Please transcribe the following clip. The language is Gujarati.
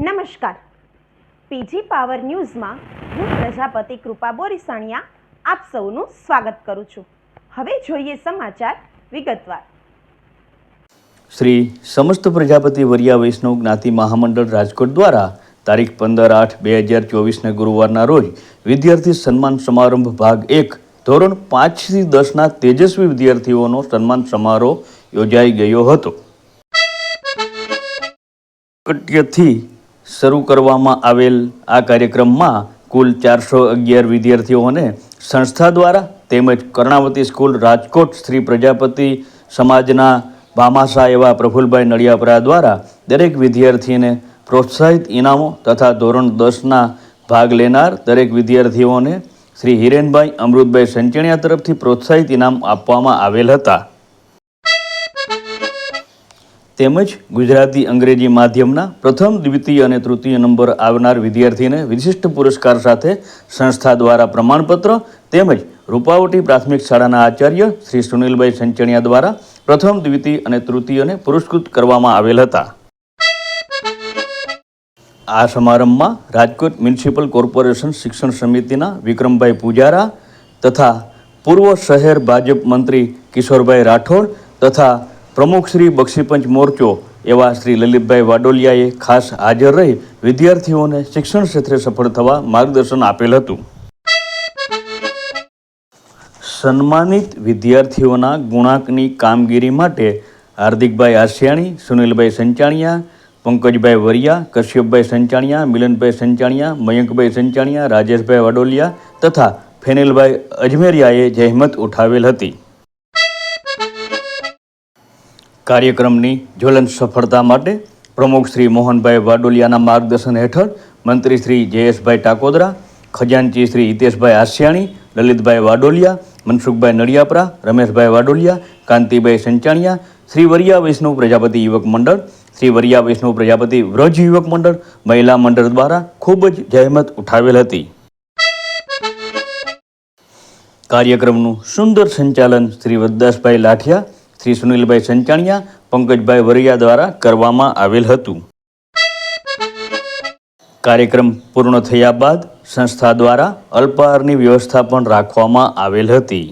નમસ્કાર. પીજી પાવર ન્યૂઝમાં હું પ્રજાપતિ કૃપા બોરીસાણિયા આપ સૌનું સ્વાગત કરું છું. હવે જોઈએ સમાચાર વિગતવાર. શ્રી સમસ્ત પ્રજાપતિ વરિયા વૈષ્ણવ જ્ઞાતિ મહામંડળ રાજકોટ દ્વારા તારીખ પંદર આઠ બે હજાર ચોવીસને ગુરુવારના રોજ વિદ્યાર્થી સન્માન સમારંભ ભાગ એક, ધોરણ પાંચથી દસના તેજસ્વી વિદ્યાર્થીઓનો સન્માન સમારોહ યોજાઈ ગયો હતો. કટ્યથી શરૂ કરવામાં આવેલ આ કાર્યક્રમમાં કુલ ચારસો અગિયાર વિદ્યાર્થીઓને સંસ્થા દ્વારા તેમજ કર્ણાવતી સ્કૂલ રાજકોટ શ્રી પ્રજાપતિ સમાજના ભામાસા એવા પ્રફુલભાઈ નડિયાપરા દ્વારા દરેક વિદ્યાર્થીને પ્રોત્સાહિત ઇનામો તથા ધોરણ દસના ભાગ લેનાર દરેક વિદ્યાર્થીઓને શ્રી હિરેનભાઈ અમૃતભાઈ સંચણિયા તરફથી પ્રોત્સાહિત ઇનામ આપવામાં આવેલ હતા. તેમજ ગુજરાતી અંગ્રેજી માધ્યમના પ્રથમ દ્વિતીય અને તૃતીય નંબર આવનાર વિદ્યાર્થીને વિશિષ્ટ પુરસ્કાર સાથે સંસ્થા દ્વારા પ્રમાણપત્ર તેમજ રૂપાવટી પ્રાથમિક શાળાના આચાર્ય શ્રી સુનિલભાઈ સંચણિયા દ્વારા પ્રથમ દ્વિતીય અને તૃતીયને પુરસ્કૃત કરવામાં આવેલ હતા. આ સમારંભમાં રાજકોટ મ્યુનિસિપલ કોર્પોરેશન શિક્ષણ સમિતિના વિક્રમભાઈ પૂજારા તથા પૂર્વ શહેર ભાજપ મંત્રી કિશોરભાઈ રાઠોડ તથા પ્રમુખ શ્રી બક્ષીપંચ મોરચો એવા શ્રી લલિતભાઈ વાડોલિયાએ ખાસ હાજર રહી વિદ્યાર્થીઓને શિક્ષણ ક્ષેત્રે સફળ થવા માર્ગદર્શન આપેલ હતું. સન્માનિત વિદ્યાર્થીઓના ગુણાંકની કામગીરી માટે હાર્દિકભાઈ આસિયાણી, સુનિલભાઈ સંચાણિયા, પંકજભાઈ વરિયા, કશ્યપભાઈ સંચાણિયા, મિલનભાઈ સંચાણિયા, મયંકભાઈ સંચાણિયા, રાજેશભાઈ વાડોલિયા તથા ફેનિલભાઈ અજમેરિયાએ જહેમત ઉઠાવેલ હતી. કાર્યક્રમની જ્વલંત સફળતા માટે પ્રમુખ શ્રી મોહનભાઈ વાડોલિયાના માર્ગદર્શન હેઠળ મંત્રી શ્રી જયેશભાઈ ટાકોદરા, ખજાનચી શ્રી હિતેશભાઈ આસિયાણી, લલિતભાઈ વાડોલિયા, મનસુખભાઈ નડિયાપરા, રમેશભાઈ વાડોલિયા, કાંતિભાઈ સંચાણિયા, શ્રી વરિયા વૈષ્ણવ પ્રજાપતિ યુવક મંડળ, શ્રી વરિયા વૈષ્ણવ પ્રજાપતિ વ્રજ યુવક મંડળ, મહિલા મંડળ દ્વારા ખૂબ જ જહેમત ઉઠાવેલ હતી. કાર્યક્રમનું સુંદર સંચાલન શ્રી વદ્દાસભાઈ લાઠિયા શ્રી સુનિલભાઈ સંચાણિયા, પંકજભાઈ વરિયા દ્વારા કરવામાં આવેલ હતું. કાર્યક્રમ પૂર્ણ થયા બાદ સંસ્થા દ્વારા અલ્પાહારની વ્યવસ્થા પણ રાખવામાં આવેલ હતી.